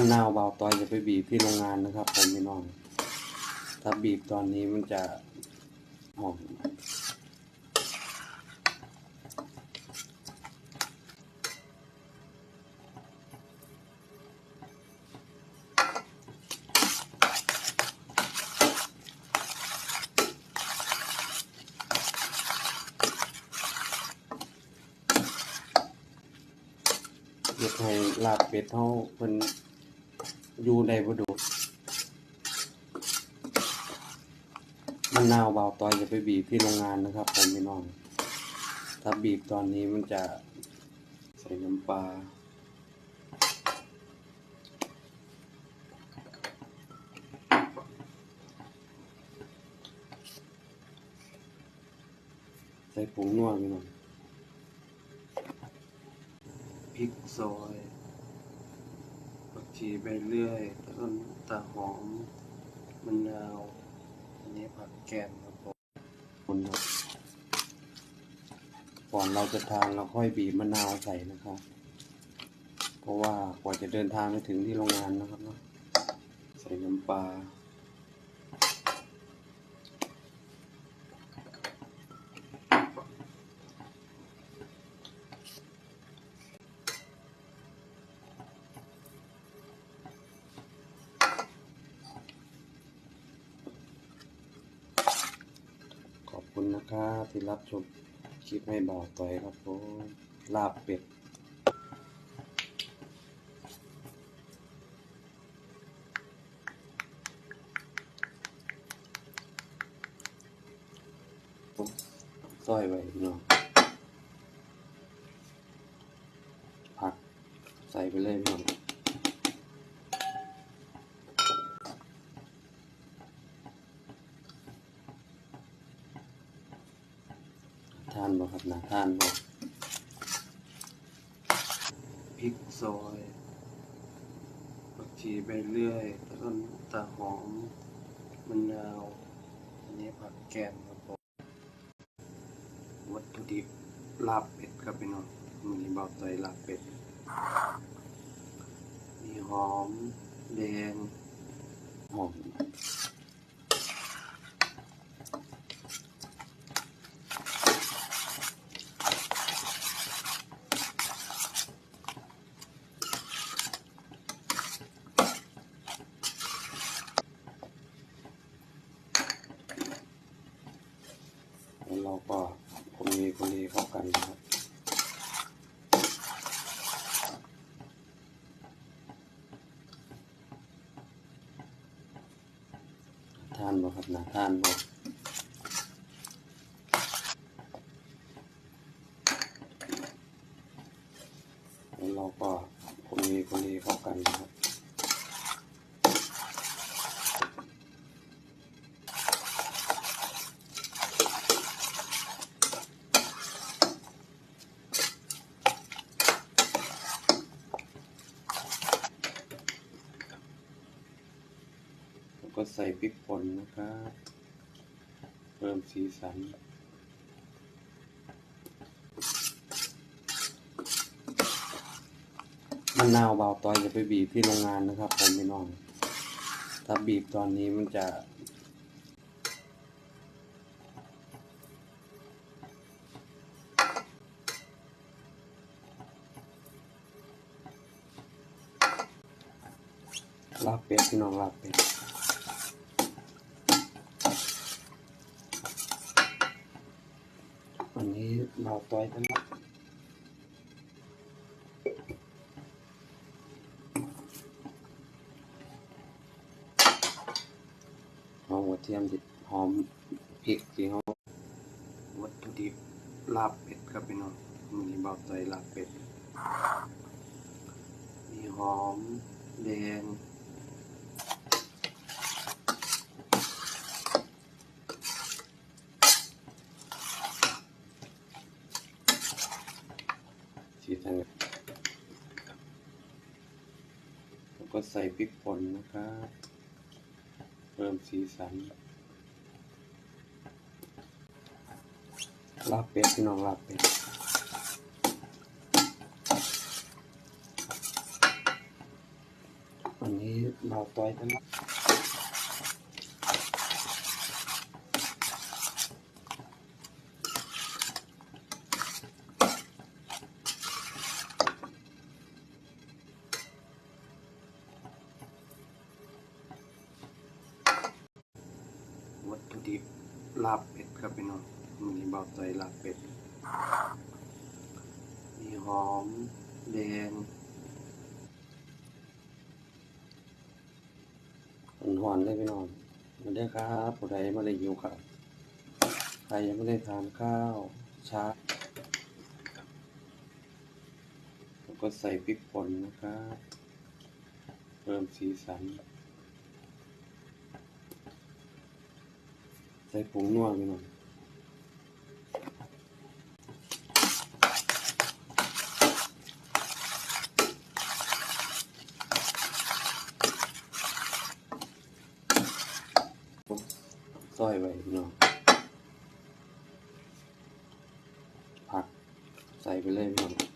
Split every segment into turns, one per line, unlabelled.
มันนาวเบาตอยจะไปบีบที่โรงงานนะครับ ผมพี่น้อง ถ้าบีบตอนนี้มันจะหอมเฮ็ดให้ลาบเป็ดเฮาเพิ่น อยู่ได้บ่โดดมันนาวเบาตอยจะไปบีบที่โรงงานนะครับผมพี่น้อง ถ้าบีบตอนนี้มันจะใส่น้ำปลาใส่ผงนัวพี่น้องพริกซอย ชีใบเลื่อยต้นตาหอมมะนาว อันนี้ผักแกมครับผมคนครับก่อนเราจะทานเราค่อยบีบมะนาวใส่นะครับ เพราะว่ากว่าจะเดินทางไปถึงที่โรงงานนะครับเนาะใส่น้ำปลา ครับที่รับชมคลิปให้บ่าวต่อยครับผมลาบเป็ดซอยไว้พี่น้องผักใส่ไปเลยพี่น้องทานบ่ครับนะทานบ่พริกซอยผักชีใบเลื่อยต้นตาหอมมะนาว อันนี้ผักแกมครับผมวัตถุดิบลาบเป็ดครับพี่น้องมีเบาใจลาบเป็ด มีหอมแดง เราก็คนนี้คนนี้เข้ากันนะครับทานบ่ครับนะทานบ่แล้วเราก็คนนี้คนนี้เข้ากันนะครับ ก็ใส่พริกป่นนะครับ เพิ่มสีสันมันนาวเบาตอยจะไปบีบที่โรงงานนะครับผมพี่น้อง ถ้าบีบตอนนี้มันจะลาบเป็ดพี่น้องลาบเป็ด วันนี้เราต้อยกันนะหอมหัวเทียมดิบหอมพริกที่เขาวัตถุดิบลาบเป็ดครับพี่น้องมีเบาใจลาบเป็ด มีหอมแดง สีสันแล้วก็ใส่พริกป่นนะครับ เพิ่มสีสันลาบเป็ดพี่น้องลาบเป็ดวันนี้เราต่อยกันนะวัตถุดิบ ลาบเป็ดครับพี่น้องวันนี้เบาใจลาบเป็ด มีหอมแดงหอนๆเลยพี่น้องมาได้ครับผู้ใดมาได้หิวครับใครยังไม่ได้ทานข้าวช้าแล้วก็ใส่พริกป่นนะครับ เพิ่มสีสัน ส่ผงนัวพี่น้องซอยไว้พี่น้องผักใส่ไปเลยพี่น้อง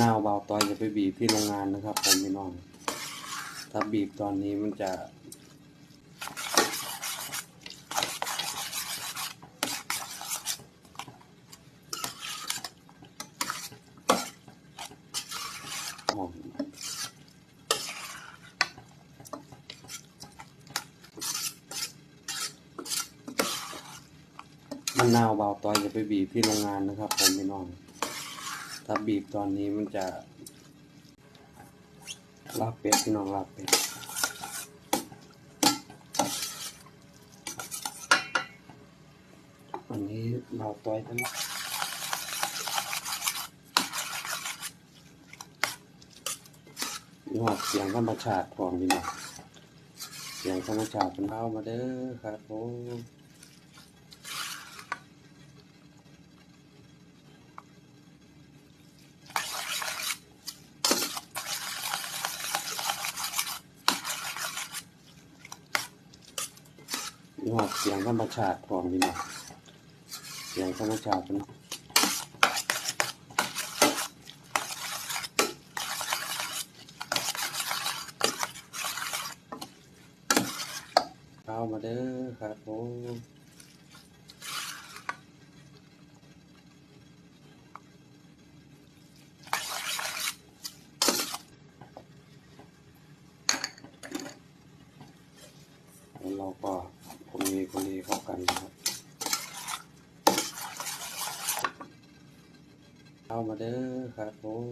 นาวเบาตอยจะไปบีบที่โรงงานนะครับผมพี่น้อง ถ้าบีบตอนนี้มันจะมมะนาวเบาตอยจะไปบีบที่โรงงานนะครับผมพี่น้อง ถ้าบีบตอนนี้มันจะลาบเป็ดพี่น้องลาบเป็ดวันนี้เบาตอยกันละยอดเสียงธรรมชาติของพี่น้องเสียงธรรมชาติเป็นเข้ามาเด้อครับผม ยอดเสียงธรรมชาติของพี่นะเสียงธรรมชาติเป็นเข้ามาเด้อครับผมแล้วเราก็คนนี้คนนี้เข้ากันนะครับ เข้ามาเด้อครับผม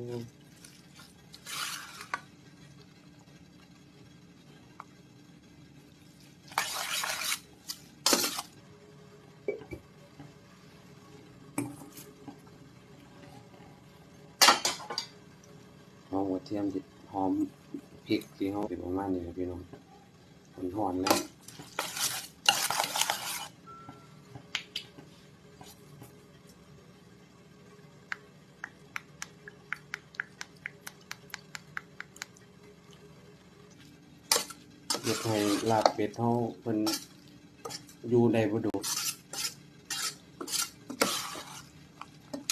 หอมกระเทียมหอมพริกที่เขาเป็นประมาณนี้ครับพี่น้องมันหอนแล้ว เฮ็ดให้ลาบเป็ดเฮาเพิ่นอยู่ได้บ่โดด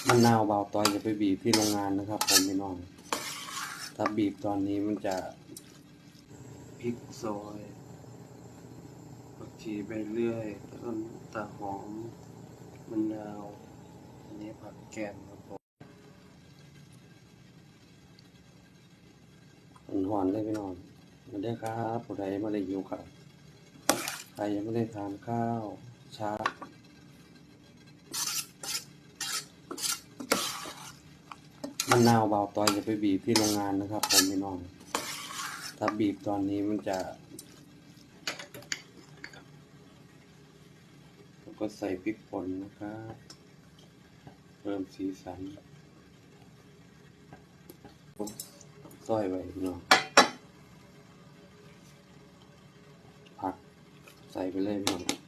มะนาวเบาตอยจะไปบีบที่โรงงานนะครับผมพี่น้องถ้าบีบตอนนี้มันจะพริกซอยผักชีใบเลื่อยต้นตาหอมมะนาวอันนี้ผักแกมครับผมหอนเลยพี่น้อง มาได้ครับผู้ใดมาได้หิวครับใครยังไม่ได้ทานข้าวเช้ามันนาวเบาตอยจะไปบีบที่โรงงานนะครับผมพี่นองถ้าบีบตอนนี้มันจะแล้วก็ใส่พริกป่นนะครับเพิ่มสีสันซอยไว้พี่น้อง ใส่ไ